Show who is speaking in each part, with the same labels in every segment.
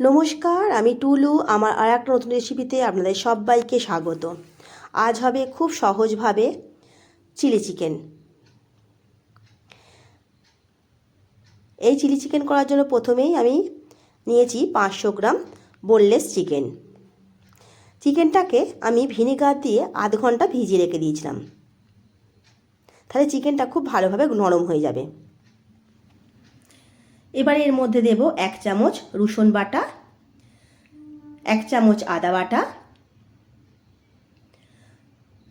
Speaker 1: নমস্কার, আমি টুলু, আমার আর একটা নতুন রেসিপিতে আপনাদের সবাইকে স্বাগত। আজ হবে খুব সহজভাবে চিলি চিকেন এই চিলি চিকেন করার জন্য প্রথমেই আমি নিয়েছি পাঁচশো গ্রাম বোনলেস চিকেন চিকেনটাকে আমি ভিনিগার দিয়ে আধ ঘণ্টা ভিজিয়ে রেখে দিয়েছিলাম। তাহলে চিকেনটা খুব ভালোভাবে নরম হয়ে যাবে। এবার এর মধ্যে দেব এক চামচ রসুন বাটা, এক চামচ আদা বাটা,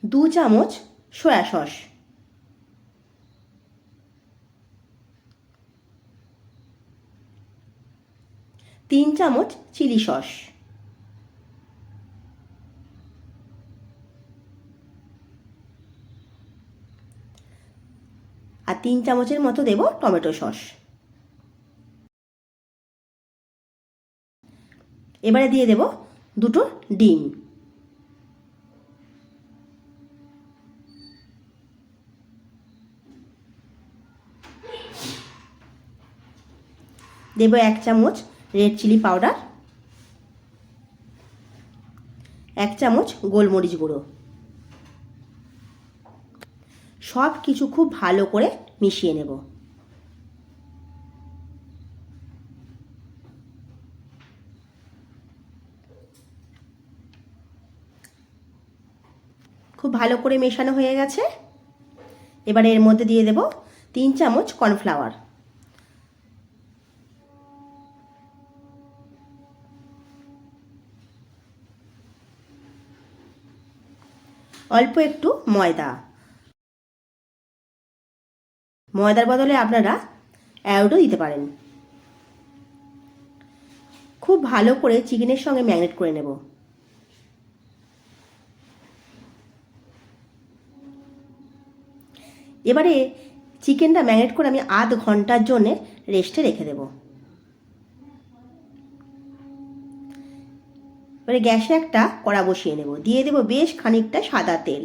Speaker 1: দু চামচ সয়া সস। তিন চামচ চিলি সস। আর তিন চামচের মতো দেব টমেটো সস। এবারে দিয়ে দেব দুটো ডিম। দেব এক চামচ রেড চিলি পাউডার এক চামচ গোলমরিচ গুঁড়ো। সব কিছু খুব ভালো করে মিশিয়ে নেব। খুব ভালো করে মেশানো হয়ে গেছে। এবারে এর মধ্যে দিয়ে দেব তিন চামচ কর্নফ্লাওয়ার। অল্প একটু ময়দা। ময়দার বদলে আপনারা অ্যাওডও দিতে পারেন। খুব ভালো করে চিকেনের সঙ্গে ম্যাগনেট করে নেব। এবারে চিকেনটা ম্যারিনেট করে আমি আধ ঘণ্টার জন্যে রেস্টে রেখে দেব। এবারে গ্যাসে একটা কড়া বসিয়ে নেব। দিয়ে দেব বেশ খানিকটা সাদা তেল।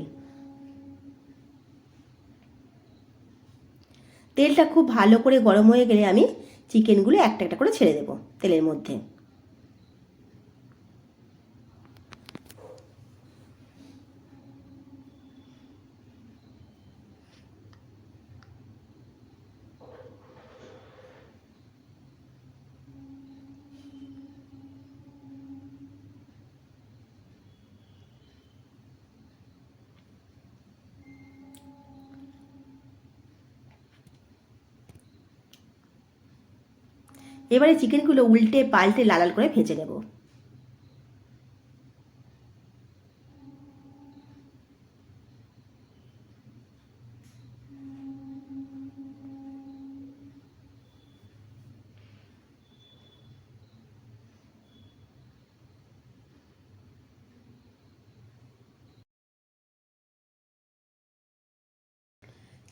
Speaker 1: তেলটা খুব ভালো করে গরম হয়ে গেলে আমি চিকেনগুলো একটা একটা করে ছেড়ে দেব তেলের মধ্যে। এবারে চিকেনগুলো উল্টে পাল্টে লাল করে ভেজে নেব।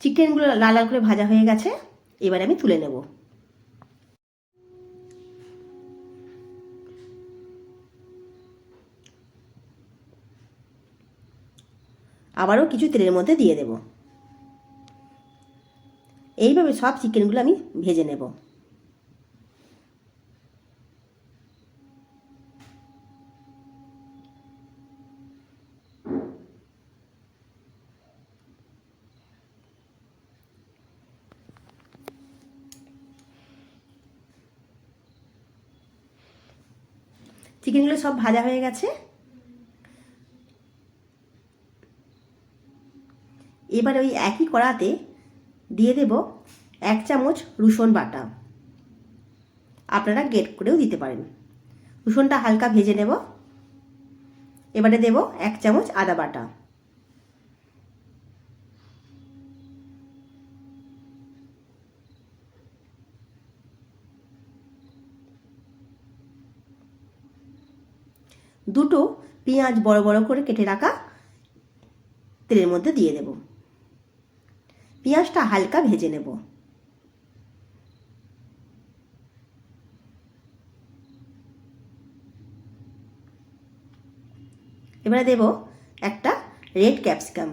Speaker 1: চিকেনগুলো লাল লাল করে ভাজা হয়ে গেছে। এবার আমি তুলে নেব। আবারও কিছু তেলের মধ্যে দিয়ে দেব। এইভাবে সব চিকেনগুলো আমি ভেজে নেব। চিকেনগুলো সব ভাজা হয়ে গেছে। এবার ওই একই কড়াতে দিয়ে দেব এক চামচ রসুন বাটা। আপনারা গেট করেও দিতে পারেন। রসুনটা হালকা ভেজে নেব। এবারে দেব এক চামচ আদা বাটা। দুটো পেঁয়াজ বড় বড় করে কেটে রাখা তেলের মধ্যে দিয়ে দেবো। পেঁয়াজটা হালকা ভেজে নেব। এবারে দেব একটা রেড ক্যাপসিকাম।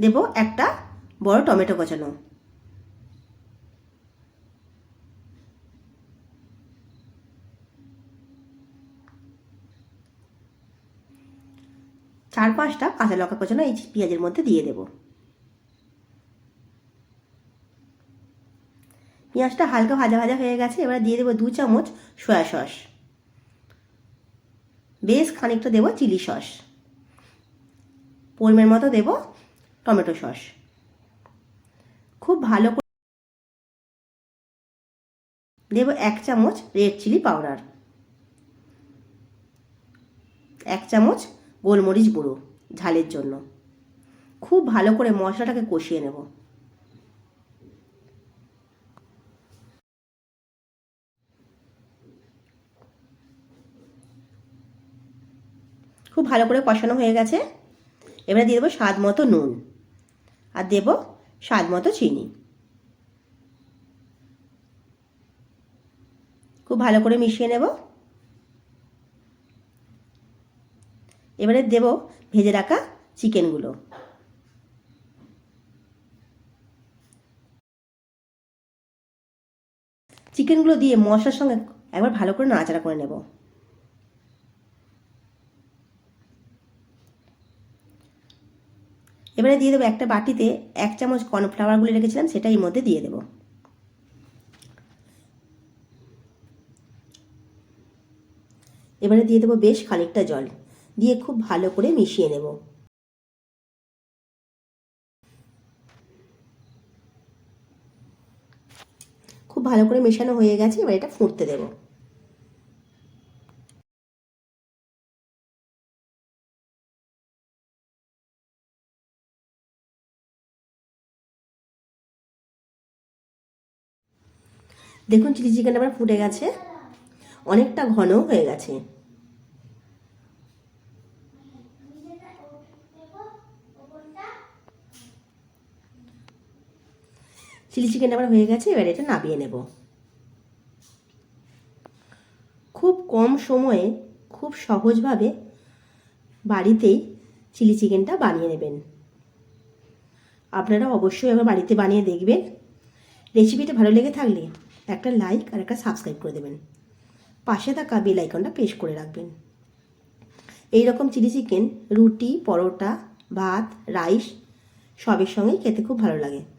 Speaker 1: দেব একটা বড় টমেটো কচানো। চার পাঁচটা কাঁচা লঙ্কা কচানো, এই পেঁয়াজের মধ্যে দিয়ে দেব। পেঁয়াজটা হালকা ভাজা ভাজা হয়ে গেছে, এবার দিয়ে দেবো দু চামচ সয়া সস। বেশ খানিকটা দেবো চিলি সস। পরিমাণ মতো দেব টমেটো সস। খুব ভালো করে দেব এক চামচ রেড চিলি পাউডার। এক চামচ গোলমরিচ গুঁড়ো ঝালের জন্য। খুব ভালো করে মশলাটাকে কষিয়ে নেব। খুব ভালো করে কষানো হয়ে গেছে। এবারে দিয়ে দেবো স্বাদ মতো নুন আর দেব স্বাদ মতো চিনি। খুব ভালো করে মিশিয়ে নেব। এবারে দেব ভেজে রাখা চিকেনগুলো। চিকেনগুলো দিয়ে মশলার সঙ্গে একবার ভালো করে নাড়াচাড়া করে নেব। এবারে দিয়ে দেবো একটা বাটিতে এক চামচ কর্নফ্লাওয়ার গুলে রেখেছিলাম, সেটা এর মধ্যে দিয়ে দেবো। এবারে দিয়ে দেবো বেশ খানিকটা জল। দিয়ে খুব ভালো করে মিশিয়ে নেব। খুব ভালো করে মেশানো হয়ে গেছে, এবার এটা ফুটতে দেব। দেখুন, চিলি চিকেন আবার ফুটে গেছে। অনেকটা ঘনও হয়ে গেছে। চিলি চিকেন আবার হয়ে গেছে, এবার এটা নামিয়ে নেব। খুব কম সময়ে, খুব সহজভাবে বাড়িতেই চিলি চিকেনটা বানিয়ে নেবেন। আপনারা অবশ্যই এবার বাড়িতে বানিয়ে দেখবেন। রেসিপিটা ভালো লেগে থাকলে একটা লাইক আর একটা সাবস্ক্রাইব করে দেবেন। পাশে থাকা বেল আইকনটা প্রেস করে রাখবেন। এই রকম চিলি চিকেন, রুটি, পরোটা, ভাত, রাইস সবের সঙ্গেই খেতে খুব ভালো লাগে।